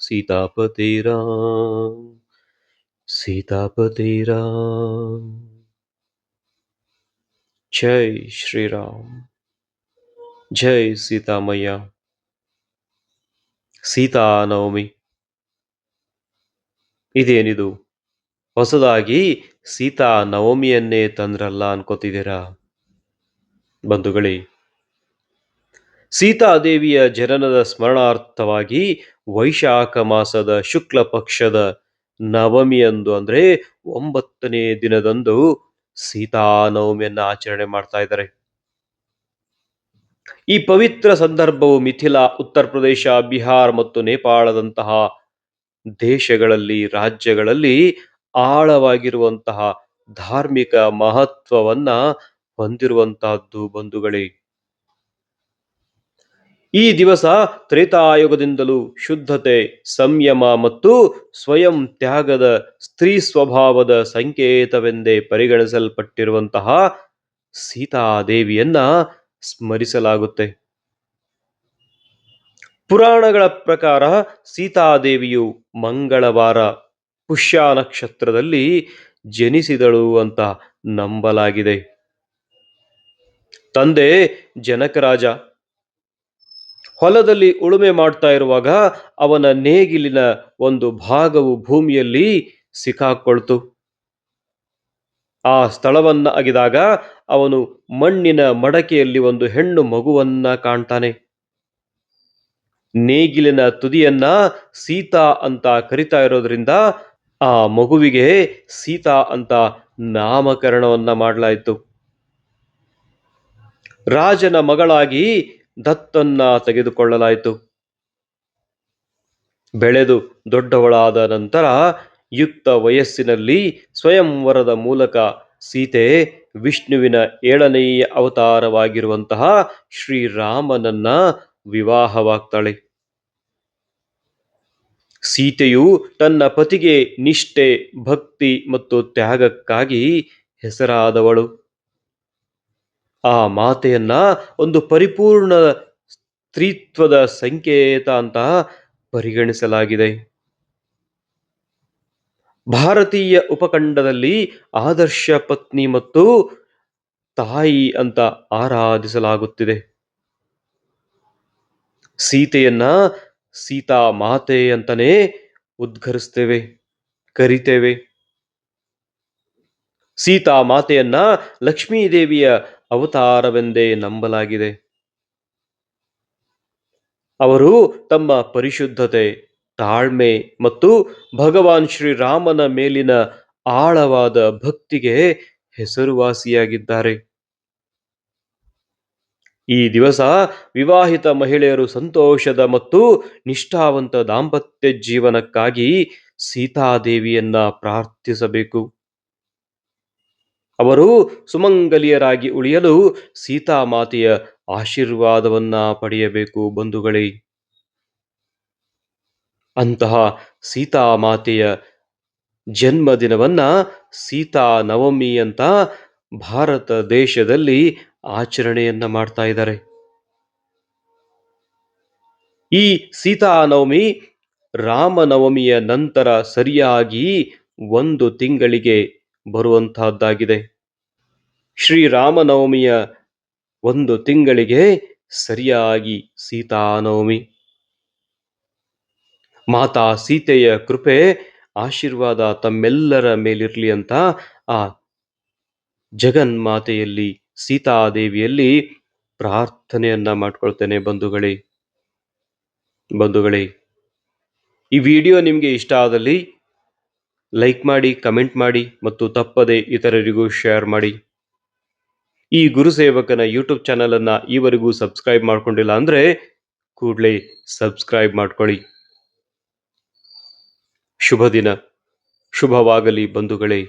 सीतापति राम सीतापति राम जय ಶ್ರೀರಾಮ್ ಜೈ ಸೀತಾಮಯ್ಯ ಸೀತಾ ನವಮಿ ಇದೇನಿದು ಹೊಸದಾಗಿ ಸೀತಾ ನವಮಿಯನ್ನೇ ತಂದ್ರಲ್ಲ ಅನ್ಕೋತಿದ್ದೀರಾ ಬಂಧುಗಳೇ ಸೀತಾದೇವಿಯ ಜನನದ ಸ್ಮರಣಾರ್ಥವಾಗಿ ವೈಶಾಖ ಮಾಸದ ಶುಕ್ಲ ಪಕ್ಷದ ನವಮಿಯಂದು ಅಂದ್ರೆ ಒಂಬತ್ತನೇ ದಿನದಂದು ಸೀತಾ ನವಮಿಯನ್ನ ಆಚರಣೆ ಮಾಡ್ತಾ ಇದ್ದಾರೆ. ಈ ಪವಿತ್ರ ಸಂದರ್ಭವು ಮಿಥಿಲಾ, ಉತ್ತರ ಪ್ರದೇಶ, ಬಿಹಾರ್ ಮತ್ತು ನೇಪಾಳದಂತಹ ದೇಶಗಳಲ್ಲಿ, ರಾಜ್ಯಗಳಲ್ಲಿ ಆಳವಾಗಿರುವಂತಹ ಧಾರ್ಮಿಕ ಮಹತ್ವವನ್ನ ಹೊಂದಿರುವಂತಹದ್ದು ಬಂಧುಗಳೇ. ಈ ದಿವಸ ತ್ರೇತಾಯುಗದಿಂದಲೂ ಶುದ್ಧತೆ, ಸಂಯಮ ಮತ್ತು ಸ್ವಯಂ ತ್ಯಾಗದ ಸ್ತ್ರೀ ಸ್ವಭಾವದ ಸಂಕೇತವೆಂದೇ ಪರಿಗಣಿಸಲ್ಪಟ್ಟಿರುವಂತಹ ಸೀತಾದೇವಿಯನ್ನ ಸ್ಮರಿಸಲಾಗುತ್ತೆ. ಪುರಾಣಗಳ ಪ್ರಕಾರ ಸೀತಾದೇವಿಯು ಮಂಗಳವಾರ ಪುಷ್ಯ ನಕ್ಷತ್ರದಲ್ಲಿ ಜನಿಸಿದಳು ಅಂತ ನಂಬಲಾಗಿದೆ. ತಂದೆ, ಜನಕರಾಜ ಹೊಲದಲ್ಲಿ ಉಳುಮೆ ಮಾಡ್ತಾ ಇರುವಾಗ ಅವನ ನೇಗಿಲಿನ ಒಂದು ಭಾಗವು ಭೂಮಿಯಲ್ಲಿ ಸಿಕ್ಕಾಕೊಳ್ತು. ಆ ಸ್ಥಳವನ್ನ ಅಗಿದಾಗ ಅವನು ಮಣ್ಣಿನ ಮಡಕೆಯಲ್ಲಿ ಒಂದು ಹೆಣ್ಣು ಮಗುವನ್ನ ಕಾಣ್ತಾನೆ. ನೇಗಿಲಿನ ತುದಿಯನ್ನ ಸೀತಾ ಅಂತ ಕರಿತಾ ಇರೋದ್ರಿಂದ ಆ ಮಗುವಿಗೆ ಸೀತಾ ಅಂತ ನಾಮಕರಣವನ್ನ ಮಾಡಲಾಯಿತು. ರಾಜನ ಮಗಳಾಗಿ ದತ್ತನ್ನ ತೆಗೆದುಕೊಳ್ಳಲಾಯಿತು. ಬೆಳೆದು ದೊಡ್ಡವಳಾದ ನಂತರ ಯುಕ್ತ ವಯಸ್ಸಿನಲ್ಲಿ ಸ್ವಯಂವರದ ಮೂಲಕ ಸೀತೆ ವಿಷ್ಣುವಿನ ಏಳನೆಯ ಅವತಾರವಾಗಿರುವಂತಹ ಶ್ರೀರಾಮನನ್ನ ವಿವಾಹವಾಗ್ತಾಳೆ. ಸೀತೆಯು ತನ್ನ ಪತಿಗೆ ನಿಷ್ಠೆ, ಭಕ್ತಿ ಮತ್ತು ತ್ಯಾಗಕ್ಕಾಗಿ ಹೆಸರಾದವಳು. ಆ ಮಾತೆಯನ್ನ ಒಂದು ಪರಿಪೂರ್ಣ ಸ್ತ್ರೀತ್ವದ ಸಂಕೇತ ಅಂತ ಪರಿಗಣಿಸಲಾಗಿದೆ. ಭಾರತೀಯ ಉಪಖಂಡದಲ್ಲಿ ಆದರ್ಶ ಪತ್ನಿ ಮತ್ತು ತಾಯಿ ಅಂತ ಆರಾಧಿಸಲಾಗುತ್ತಿದೆ. ಸೀತೆಯನ್ನ ಸೀತಾ ಮಾತೆ ಅಂತಾನೆ ಉದ್ಘರಿಸ್ತೇವೆ, ಕರಿತೇವೆ. ಸೀತಾ ಮಾತೆಯನ್ನ ಲಕ್ಷ್ಮೀದೇವಿಯ ಅವತಾರವೆಂದೇ ನಂಬಲಾಗಿದೆ. ಅವರು ತಮ್ಮ ಪರಿಶುದ್ಧತೆ, ತಾಳ್ಮೆ ಮತ್ತು ಭಗವಾನ್ ಶ್ರೀರಾಮನ ಮೇಲಿನ ಆಳವಾದ ಭಕ್ತಿಗೆ ಹೆಸರುವಾಸಿಯಾಗಿದ್ದಾರೆ. ಈ ದಿವಸ ವಿವಾಹಿತ ಮಹಿಳೆಯರು ಸಂತೋಷದ ಮತ್ತು ನಿಷ್ಠಾವಂತ ದಾಂಪತ್ಯ ಜೀವನಕ್ಕಾಗಿ ಸೀತಾದೇವಿಯನ್ನ ಪ್ರಾರ್ಥಿಸಬೇಕು. ಅವರು ಸುಮಂಗಲಿಯರಾಗಿ ಉಳಿಯಲು ಸೀತಾಮಾತೆಯ ಆಶೀರ್ವಾದವನ್ನ ಪಡೆಯಬೇಕು ಬಂಧುಗಳೇ. ಅಂತಹ ಸೀತಾಮಾತೆಯ ಜನ್ಮದಿನವನ್ನ ಸೀತಾ ನವಮಿ ಅಂತ ಭಾರತ ದೇಶದಲ್ಲಿ ಆಚರಣೆಯನ್ನ ಮಾಡ್ತಾ ಇದ್ದಾರೆ. ಈ ಸೀತಾ ನವಮಿ ರಾಮನವಮಿಯ ನಂತರ ಸರಿಯಾಗಿ ಒಂದು ತಿಂಗಳಿಗೆ ಬರುವಂತಹದ್ದಾಗಿದೆ. ಶ್ರೀರಾಮನವಮಿಯ ಒಂದು ತಿಂಗಳಿಗೆ ಸರಿಯಾಗಿ ಸೀತಾನವಮಿ. ಮಾತಾ ಸೀತೆಯ ಕೃಪೆ, ಆಶೀರ್ವಾದ ತಮ್ಮೆಲ್ಲರ ಮೇಲಿರಲಿ ಅಂತ ಆ ಜಗನ್ಮಾತೆಯಲ್ಲಿ, ಸೀತಾದೇವಿಯಲ್ಲಿ ಪ್ರಾರ್ಥನೆಯನ್ನ ಮಾಡ್ಕೊಳ್ತೇನೆ ಬಂಧುಗಳೇ. ಬಂಧುಗಳೇ, ಈ ವಿಡಿಯೋ ನಿಮಗೆ ಇಷ್ಟ ಆದಲ್ಲಿ ಲೈಕ್ ಮಾಡಿ, ಕಮೆಂಟ್ ಮಾಡಿ ಮತ್ತು ತಪ್ಪದೆ ಇತರರಿಗೂ ಶೇರ್ ಮಾಡಿ. ಈ ಗುರುಸೇವಕನ ಯೂಟ್ಯೂಬ್ ಚಾನಲ್ ಅನ್ನ ಈವರೆಗೂ ಸಬ್ಸ್ಕ್ರೈಬ್ ಮಾಡ್ಕೊಂಡಿಲ್ಲ ಅಂದ್ರೆ ಕೂಡಲೇ ಸಬ್ಸ್ಕ್ರೈಬ್ ಮಾಡ್ಕೊಳ್ಳಿ. ಶುಭ ದಿನ ಶುಭವಾಗಲಿ ಬಂಧುಗಳೇ.